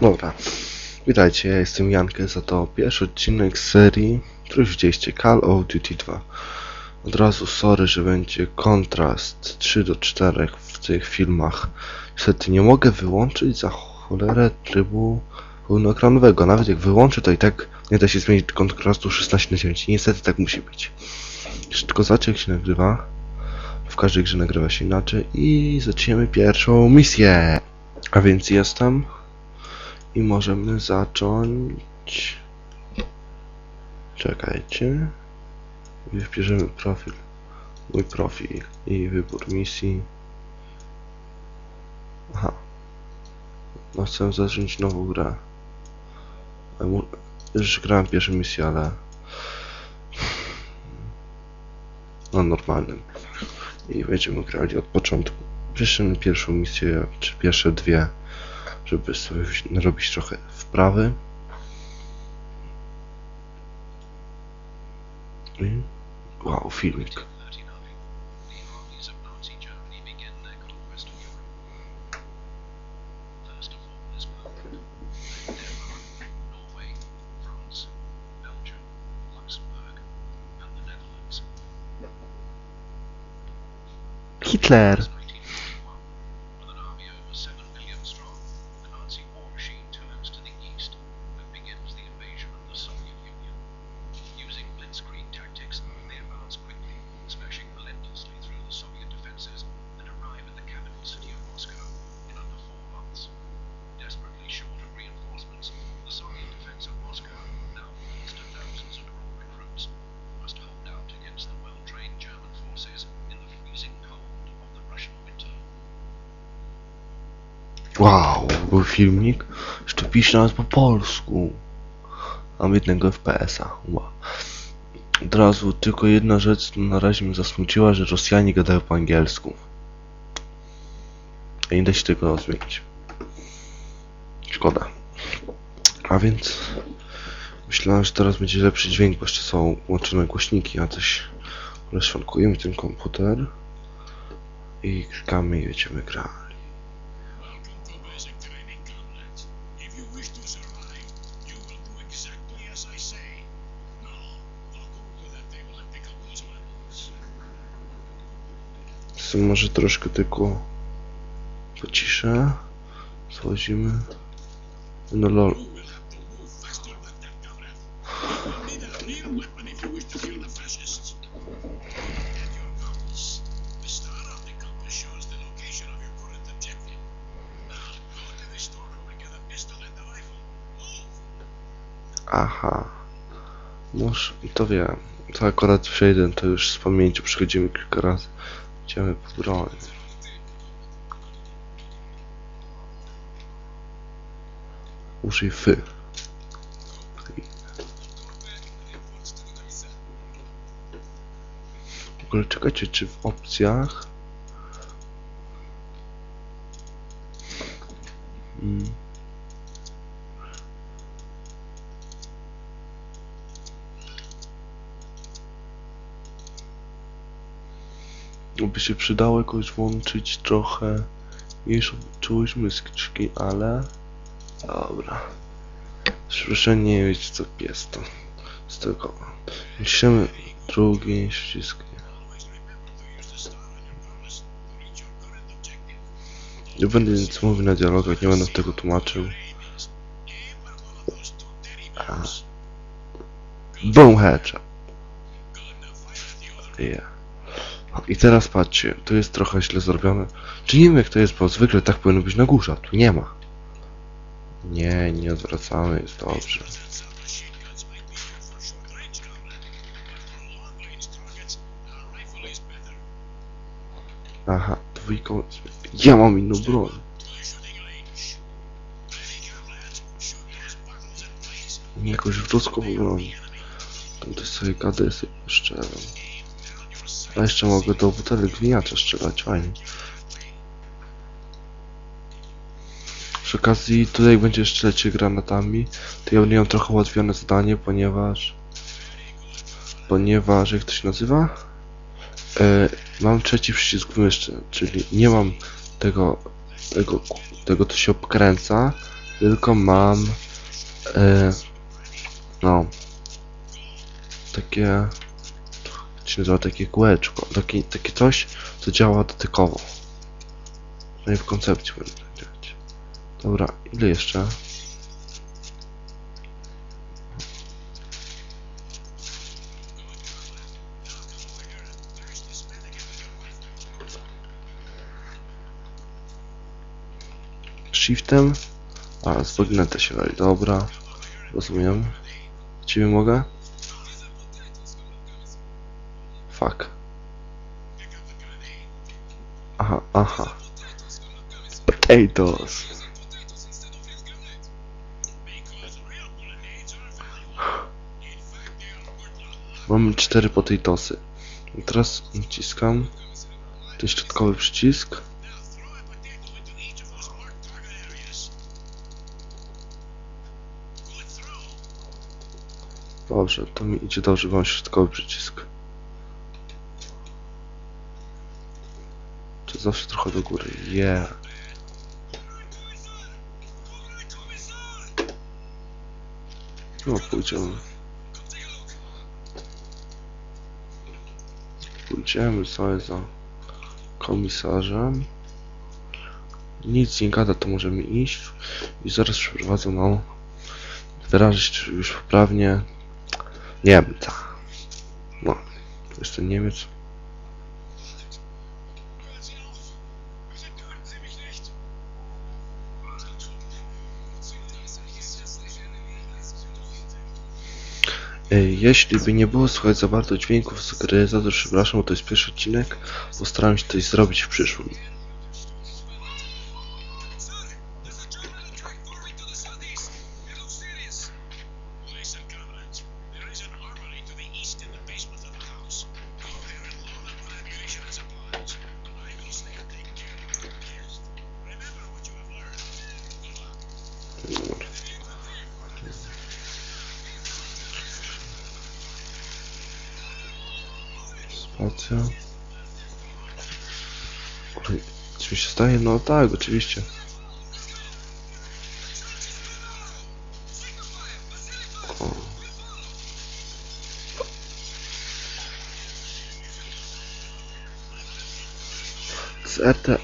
Dobra. Witajcie, ja jestem Jankę, za to pierwszy odcinek serii, który widzieliście, Call of Duty 2. Od razu sorry, że będzie kontrast 3 do 4 w tych filmach. Niestety nie mogę wyłączyć za cholerę trybu pełnoekranowego. Nawet jak wyłączę, to i tak nie da się zmienić kontrastu 16 na 9. Niestety tak musi być. Tylko zobaczcie jak się nagrywa. W każdej grze nagrywa się inaczej i zaczniemy pierwszą misję. A więc jestem i możemy zacząć. Czekajcie. I wbierzemy profil. Mój profil i wybór misji. Aha. No chcę zacząć nową grę. Już grałem pierwszą misję, ale... Na normalnym. I będziemy grali od początku. Pierwszą misję, czy pierwsze dwie żeby sobie narobić trochę wprawy. Wow, filmik. 39. Wow, był filmik. Jeszcze pisze nawet po polsku. Mam jednego FPS-a. Wow. Od razu tylko jedna rzecz na razie mnie zasmuciła, że Rosjanie gadają po angielsku. I nie da się tego zmienić. Szkoda. A więc myślałem, że teraz będzie lepszy dźwięk, bo jeszcze są łączone głośniki, a coś rozszwankujemy ten komputer i klikamy i będziemy grali. And get a pistol and a rifle. Move! Aha. Może to wiem. To akurat przejdę, to już z pamięci przychodzimy kilka razy. Idziemy po broń. Użyj fy. W ogóle czekajcie, czy w opcjach... by się przydało jakoś włączyć trochę mniejszą czułość myskczki, ale dobra. Proszę nie wiedzieć co jest to. Z tego. Musimy drugi objective. Nie będę nic mówił na dialogach, nie będę tego tłumaczył. Boom headshot. Yeah. I teraz patrzcie, tu jest trochę źle zrobione. Czy nie wiem jak to jest, bo zwykle tak powinno być na górze, tu nie ma. Nie, nie odwracamy, jest dobrze. Aha, dwójką. Ja mam inną broń. To. Nie jakąś wrocką broń. Tam też sobie kadesy strzelam. A jeszcze mogę do butelek gniacza strzelać, fajnie. Przy okazji, tutaj jak będzie strzelać granatami, to ja będę miał trochę ułatwione zadanie, ponieważ... Ponieważ, jak to się nazywa? E, mam trzeci przycisk myszczy, czyli nie mam tego, tego, tego to się obkręca, tylko mam e, no takie się nazywa takie kółeczko, taki, takie coś, co działa dotykowo. No i w koncepcji powinno tak działać. Dobra, ile jeszcze? Shiftem? A, z się wali, dobra. Rozumiem. Ciebie mogę? A lot. Mamy cztery potatosy. I teraz naciskam ten środkowy przycisk. Dobrze, to mi idzie dobrze, mam środkowy przycisk. Zawsze trochę do góry? Yeah. No, pójdziemy. Pójdziemy sobie za komisarzem. Nic nie gada, to możemy iść. I zaraz przeprowadzę nam wyrazić już poprawnie Niemca. No, to jest Niemiec. Jeśli by nie było słychać za bardzo dźwięków z gry, za to przepraszam, bo to jest pierwszy odcinek. Postaram się coś zrobić w przyszłym. Spacja. Co mi się staje? No tak, oczywiście. Z RTE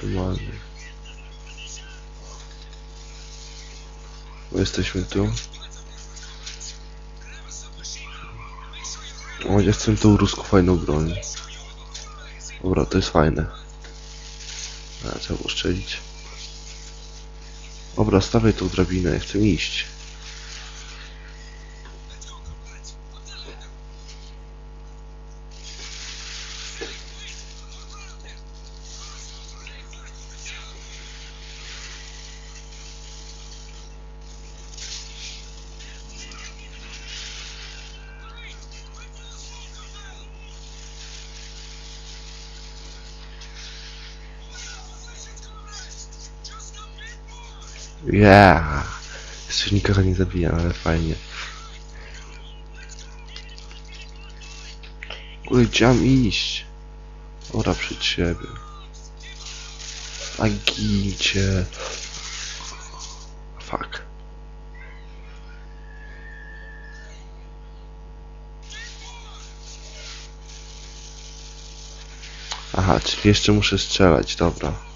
tu mamy. Jesteśmy tu. O, ja chcę tą ruską fajną broń. Dobra, to jest fajne. A, trzeba uszczelić. Dobra, stawiaj tą drabinę, ja chcę iść. Yeah! Jeszcze nikogo nie zabijam, ale fajnie. Kurde, mam iść? Dobra, przed siebie. A. Fuck. Aha, czyli jeszcze muszę strzelać, dobra.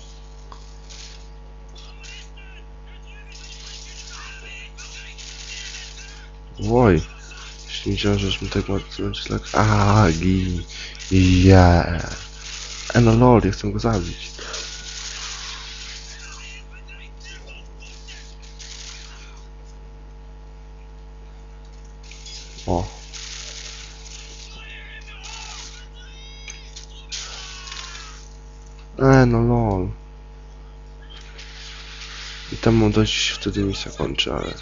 Nie wiedziałem, że mi tak bardzo będzie tak... Aha, gin. Yeah. No lol, ja chcę go zabić. O. E no lol. I tam mam dość, wtedy misja kończy, ale...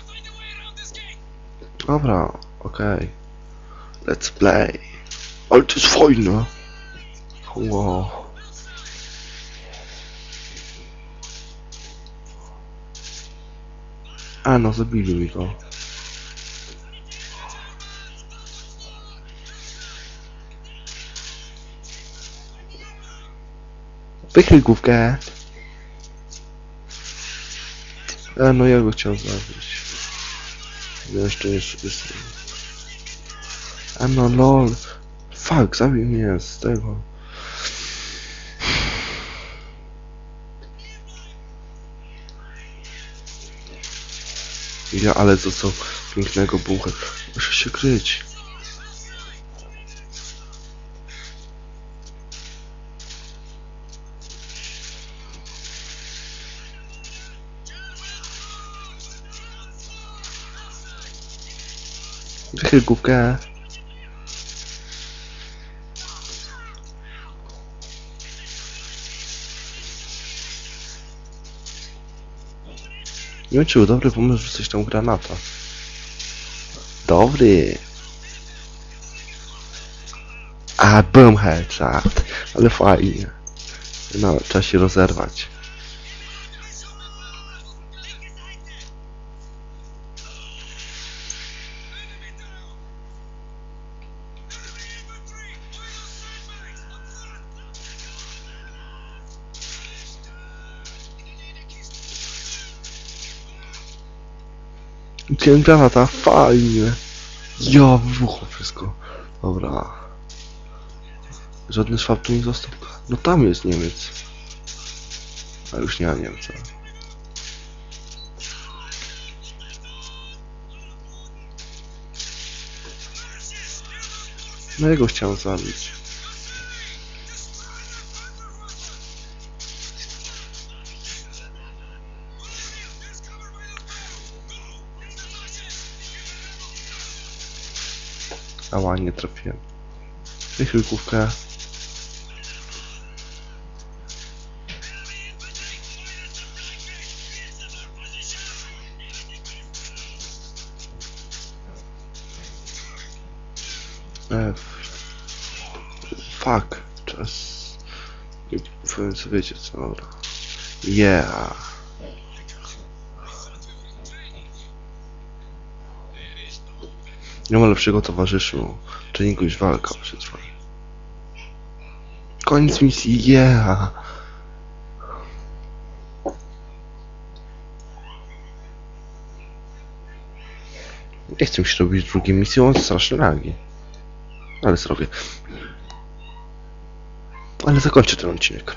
Dobra, okej. Let's play. Ale to jest fajne. Wow. A no, zabili mi go. Wychyl główkę. E, no ja go chciałem zabić. No jeszcze nie sobie A no lol. Fuck, zabił mnie z tego. Ja, ale co pięknego bucher. Muszę się kryć. Wychyl główkę. Nie wiem, czy był dobry pomysł rzucić tam granata. Dobry. A, boom headshot. Ale fajnie. No, trzeba się rozerwać. Chciałem granata, fajnie. Ja, wybuchło wszystko. Dobra. Żadny szwab tu nie został. No tam jest Niemiec. A już nie ma Niemca. No jego chciałem zabić. Ała, nie trafiłem. Wychyl główkę. E, fuck. Czas. Powiem co wiecie co. Yeah. Nie ma lepszego towarzyszu. Treningu już walka przetrwa. Koniec misji, yeah! Nie chcę się robić drugiej misji, on straszne lagi. Ale zrobię. Ale zakończę ten odcinek.